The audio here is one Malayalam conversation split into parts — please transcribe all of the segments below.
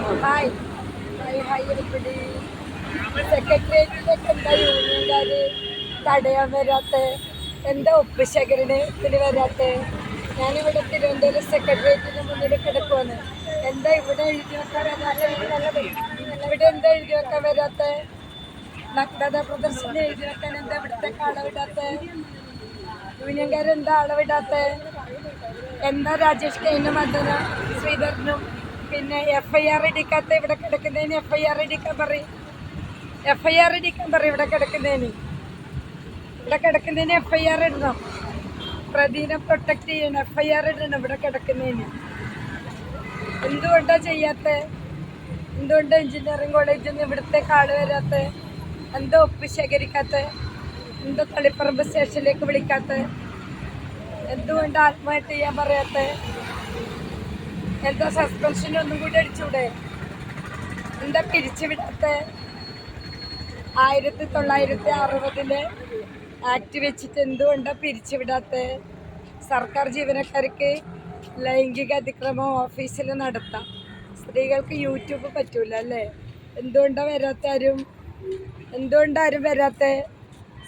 ഹായ് ഹായ് ഹായ് എവിടെ സെക്രട്ടേറിയറ്റിലേക്ക് എന്താ യൂണിയൻകാര്? തടയാൻ വരാത്ത? എന്താ ഒപ്പ് ശേഖരണത്തിന് വരാത്ത? ഞാനിവിടെ തിരുവനന്തപുരം സെക്രട്ടേറിയറ്റിന് മുന്നിൽ കിടക്കുവാണ്. എന്താ ഇവിടെ എഴുതി വെക്കാൻ വരാത്ത? ഇവിടെ എന്താ എഴുതി വെക്കാൻ വരാത്ത? നഗ്നത പ്രദർശനം എഴുതി വെക്കാൻ എന്താ ഇവിടുത്തെ അളവിടാത്ത യൂണിയൻകാരെന്താ അളവിടാത്ത എന്താ രാജേഷ് കൈനും മന്ദന ശ്രീധരനും? പിന്നെ എഫ് ഐ ആർ ഇടിക്കാത്ത ഇവിടെ കിടക്കുന്നതിന് എഫ് ഐ ആർ ഇടിക്കാൻ പറയും. എഫ് ഐ ആർ ഇടിക്കാൻ പറയും ഇവിടെ കിടക്കുന്നതിന്. ഇവിടെ കിടക്കുന്നതിന് എഫ് ഐ ആർ ഇടണം. പ്രതിനെ പ്രൊട്ടക്ട് ചെയ്യണം. എഫ് ഐ ആർ ഇടണം ഇവിടെ കിടക്കുന്നതിന്. എന്തുകൊണ്ടാണ് ചെയ്യാത്ത? എന്തുകൊണ്ട് എഞ്ചിനീയറിംഗ് കോളേജിൽ നിന്ന് ഇവിടുത്തെ കാട് വരാത്ത? എന്തോ ഒപ്പ് ശേഖരിക്കാത്ത? എന്തോ തളിപ്പറമ്പ് സ്റ്റേഷനിലേക്ക് വിളിക്കാത്ത? എന്തുകൊണ്ട് ആത്മഹത്യ ചെയ്യാൻ പറയാത്ത? എന്താ സസ്പെൻഷൻ ഒന്നും കൂടി അടിച്ചൂടെ? എന്താ പിരിച്ചുവിടാത്ത ആയിരത്തി തൊള്ളായിരത്തി അറുപതിലെ ആക്ട് വെച്ചിട്ട് എന്തുകൊണ്ടാ പിരിച്ചുവിടാത്ത സർക്കാർ ജീവനക്കാർക്ക് ലൈംഗിക അതിക്രമം ഓഫീസിൽ നടത്താം. സ്ത്രീകൾക്ക് യൂട്യൂബ് പറ്റൂല അല്ലേ? എന്തുകൊണ്ടാ വരാത്ത ആരും? എന്തുകൊണ്ടാരും വരാത്ത?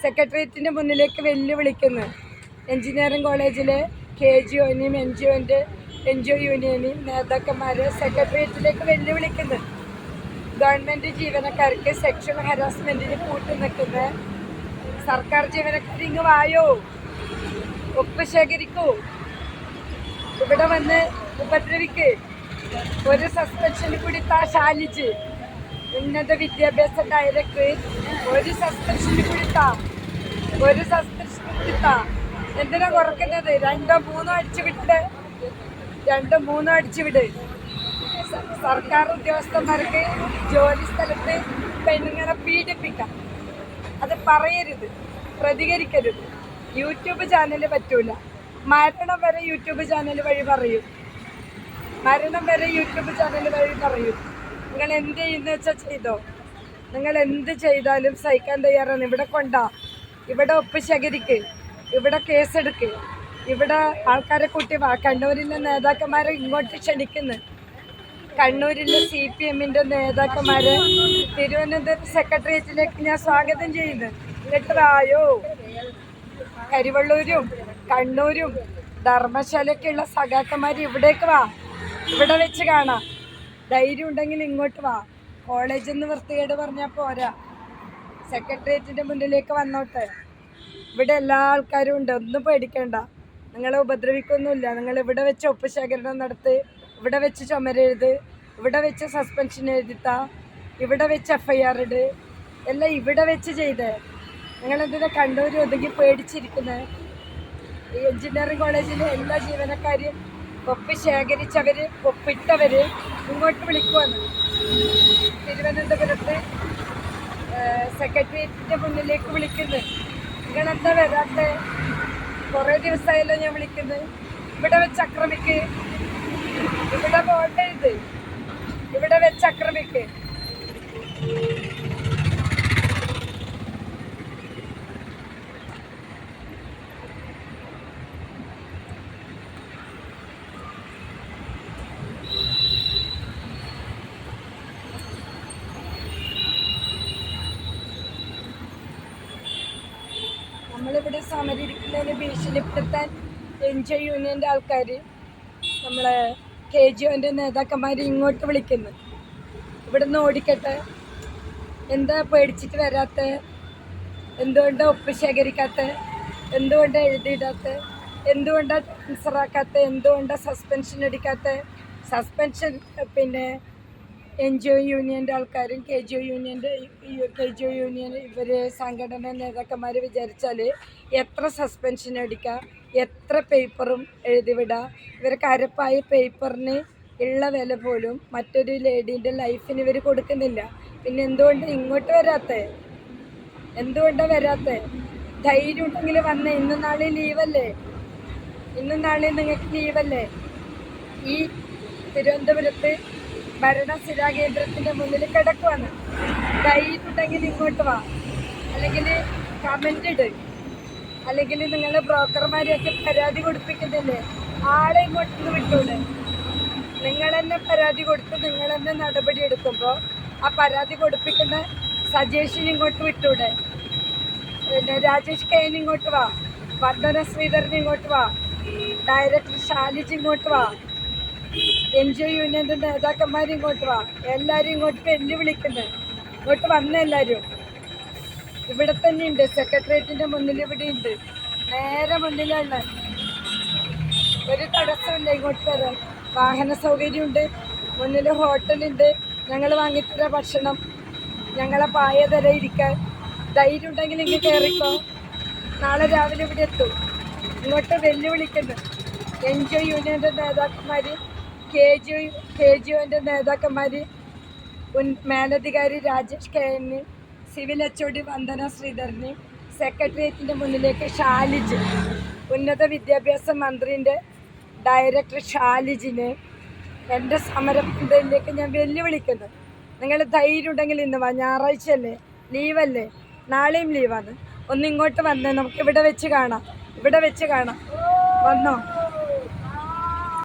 സെക്രട്ടേറിയറ്റിന്റെ മുന്നിലേക്ക് വെല്ലുവിളിക്കുന്നു. എഞ്ചിനീയറിംഗ് കോളേജിലെ കെ ജി ഒനെയും എൻ ജി ഒന്റെ എൻ ജി ഒ യൂണിയനെയും നേതാക്കന്മാരെ സെക്രട്ടേറിയറ്റിലേക്ക് വെല്ലുവിളിക്കുന്നു. ഗവൺമെന്റ് ജീവനക്കാർക്ക് സെക്ഷൽ ഹരാസ്മെന്റിന് കൂട്ടു നിൽക്കുന്ന സർക്കാർ ജീവനക്കാർ ഇങ്ങ് വായോ? ഒപ്പ് ശേഖരിക്കൂ. ഇവിടെ വന്ന് ഉപദ്രവിക്ക്. ഒരു സസ്പെൻഷന് കൂടി താ ശാലിച്ച് ഉന്നത വിദ്യാഭ്യാസ ഡയറക്ടർ ഒരു സസ്പെൻഷന് കൂടി താ. ഒരു സസ്പെൻഷൻ കൂടി താ. എന്തിനാ കുറക്കുന്നത് രണ്ടോ മൂന്നോ അടിച്ചു വിട്ട് രണ്ടോ മൂന്നോ അടിച്ചുവിട് സർക്കാർ ഉദ്യോഗസ്ഥന്മാർക്ക് ജോലി സ്ഥലത്ത് പെണ്ണുങ്ങളെ പീഡിപ്പിക്കാം. അത് പറയരുത് പ്രതികരിക്കരുത്. യൂട്യൂബ് ചാനൽ പറ്റൂല. മരണം വരെ യൂട്യൂബ് ചാനൽ വഴി പറയും. മരണം വരെ യൂട്യൂബ് ചാനൽ വഴി പറയും. നിങ്ങൾ എന്ത് ചെയ്യുന്ന വെച്ചാൽ ചെയ്തോ? നിങ്ങൾ എന്ത് ചെയ്താലും സഹിക്കാൻ തയ്യാറാണ്. ഇവിടെ കൊണ്ടാ. ഇവിടെ ഒപ്പ് ശേഖരിക്ക് ഇവിടെ കേസെടുക്ക്. ഇവിടെ ആൾക്കാരെ കൂട്ടി കണ്ണൂരിലെ നേതാക്കന്മാരെ ഇങ്ങോട്ട് ക്ഷണിക്കുന്നു. കണ്ണൂരിലെ സി പി എമ്മിന്റെ നേതാക്കന്മാരെ തിരുവനന്തപുരം സെക്രട്ടേറിയറ്റിലേക്ക് ഞാൻ സ്വാഗതം ചെയ്യുന്നു. എന്നിട്ടായോ കരിവള്ളൂരും കണ്ണൂരും ധർമ്മശാലയൊക്കെയുള്ള സഖാക്കന്മാർ ഇവിടേക്ക് വാ. ഇവിടെ വെച്ച് കാണാം. ധൈര്യം ഉണ്ടെങ്കിൽ ഇങ്ങോട്ട് വാ. കോളേജിൽ നിന്ന് വൃത്തികേട് പറഞ്ഞാൽ പോരാ. സെക്രട്ടേറിയറ്റിന്റെ മുന്നിലേക്ക് വന്നോട്ടെ. ഇവിടെ എല്ലാ ആൾക്കാരും ഉണ്ട്. ഒന്നും പേടിക്കണ്ട. നിങ്ങളെ ഉപദ്രവിക്കൊന്നുമില്ല. നിങ്ങൾ ഇവിടെ വെച്ച് ഒപ്പ് ശേഖരണം നടത്ത് ഇവിടെ വെച്ച് ചുമരെഴുത് ഇവിടെ വെച്ച് സസ്പെൻഷൻ എഴുതിത്താ ഇവിടെ വെച്ച് എഫ് ഐ ആർ ഇട് എല്ലാം ഇവിടെ വെച്ച് ചെയ്തേ. നിങ്ങളെന്തിനെ കണ്ടൂരി ഒതുങ്ങി പേടിച്ചിരിക്കുന്നത് ഈ എഞ്ചിനീയറിംഗ് കോളേജിലെ എല്ലാ ജീവനക്കാരും ഒപ്പ് ശേഖരിച്ചവർ ഒപ്പിട്ടവർ ഇങ്ങോട്ട് വിളിക്കുവാണ്. തിരുവനന്തപുരത്ത് സെക്രട്ടേറിയറ്റിന്റെ മുന്നിലേക്ക് വിളിക്കുന്നത് നിങ്ങളെന്താ വരാത്ത? കുറേ ദിവസമായല്ലോ ഞാൻ വിളിക്കുന്നത്. ഇവിടെ വെച്ച് ആക്രമിക്ക് ഇവിടെ പോകേണ്ടത് ഇവിടെ വെച്ച് ആക്രമിക്ക് നമ്മളിവിടെ സമരിക്കുന്നതിന് ഭീഷണിപ്പെടുത്താൻ എൻ ജി യൂണിയന്റെ ആൾക്കാർ നമ്മളെ കെ ജി ഒന്റെ നേതാക്കന്മാർ ഇങ്ങോട്ട് വിളിക്കുന്നു. ഇവിടുന്ന് ഓടിക്കട്ടെ. എന്താ പേടിച്ചിട്ട് വരാത്ത? എന്തുകൊണ്ട് ഒപ്പ് ശേഖരിക്കാത്ത? എന്തുകൊണ്ട് എഴുതിയിടാത്ത? എന്തുകൊണ്ടാണ് ട്രാൻസ്ഫറാക്കാത്ത എന്തുകൊണ്ടാണ് സസ്പെൻഷൻ എടുക്കാത്ത സസ്പെൻഷൻ പിന്നെ എൻ ജി ഒ യൂണിയന്റെ ആൾക്കാരും കെ ജി ഒ യൂണിയന്റെ കെ ജി ഒ യൂണിയൻ ഇവർ സംഘടന നേതാക്കന്മാർ വിചാരിച്ചാൽ എത്ര സസ്പെൻഷൻ അടിക്കാം എത്ര പേപ്പറും എഴുതിവിടാം ഇവർക്ക് അരപ്പായ പേപ്പറിന് ഉള്ള വില പോലും മറ്റൊരു ലേഡീന്റെ ലൈഫിന് ഇവർ കൊടുക്കുന്നില്ല. പിന്നെ എന്തുകൊണ്ട് ഇങ്ങോട്ട് വരാത്തേ? എന്തുകൊണ്ടാണ് വരാത്തേ? ധൈര്യം ഉണ്ടെങ്കിൽ വന്ന ഇന്നും നാളെ ലീവല്ലേ? ഇന്നും നാളെ നിങ്ങൾക്ക് ലീവല്ലേ? ഈ തിരുവനന്തപുരത്ത് ഭരണസ്ഥിരാ കേന്ദ്രത്തിന്റെ മുന്നിൽ കിടക്കുവാണ്. കഴിയിട്ടുണ്ടെങ്കിൽ ഇങ്ങോട്ട് വാ. അല്ലെങ്കിൽ കമന്റ് ഇട്. അല്ലെങ്കിൽ നിങ്ങളുടെ ബ്രോക്കർമാരെയൊക്കെ പരാതി കൊടുപ്പിക്കുന്നില്ലേ? ആളെ ഇങ്ങോട്ട് വിട്ടൂടെ. നിങ്ങൾ തന്നെ പരാതി കൊടുത്ത് നിങ്ങൾ തന്നെ നടപടി എടുക്കുമ്പോൾ ആ പരാതി കൊടുപ്പിക്കുന്ന സജേഷിന് ഇങ്ങോട്ട് വിട്ടൂടെ. പിന്നെ രാജേഷ് കെയിൻ ഇങ്ങോട്ട് വാ. വർദ്ധന ശ്രീധരൻ ഇങ്ങോട്ട് വാ. ഡയറക്ടർ ഷാലിജ് ഇങ്ങോട്ട് വാ. എൻ ജി ഒ യൂണിയന്റെ നേതാക്കന്മാർ ഇങ്ങോട്ട് വാ. എല്ലാവരും ഇങ്ങോട്ട് വെല്ലുവിളിക്കുന്നത് ഇങ്ങോട്ട് വന്ന എല്ലാവരും ഇവിടെ തന്നെ ഉണ്ട്. സെക്രട്ടേറിയറ്റിന്റെ മുന്നിൽ ഇവിടെ ഉണ്ട്. നേരെ മുന്നിലാണ്. ഒരു തടസ്സമില്ല ഇങ്ങോട്ട് വരാൻ. വാഹന സൗകര്യമുണ്ട്. മുന്നിൽ ഹോട്ടലുണ്ട്. ഞങ്ങൾ വാങ്ങിത്തര ഭക്ഷണം. ഞങ്ങളെ പായ തര ഇരിക്കാൻ. ധൈര്യം ഉണ്ടെങ്കിൽ ഇങ്ങ് കയറിക്കോ നാളെ രാവിലെ ഇവിടെ എത്തും. ഇങ്ങോട്ട് വെല്ലുവിളിക്കുന്നു എൻ ജി ഒ യൂണിയന്റെ നേതാക്കന്മാർ കെ ജി കെ ജി ഒന്റെ നേതാക്കന്മാർ ഉൻ മേലധികാരി Rajesh K N civil H O D Vandana Sreedharan സെക്രട്ടേറിയറ്റിന്റെ മുന്നിലേക്ക് ഷാലിജ് ഉന്നത വിദ്യാഭ്യാസ മന്ത്രിന്റെ ഡയറക്ടർ ഷാലിജിനെ എന്റെ സമരത്തിലേക്ക് ഞാൻ വെല്ലുവിളിക്കുന്നു. നിങ്ങൾ ധൈര്യം ഉണ്ടെങ്കിൽ ഇന്ന് വാ ഞായറാഴ്ചയല്ലേ ലീവല്ലേ നാളെയും ലീവാണ്. ഒന്ന് ഇങ്ങോട്ട് വന്നേ നമുക്ക് ഇവിടെ വെച്ച് കാണാം ഇവിടെ വെച്ച് കാണാം. വന്നോ?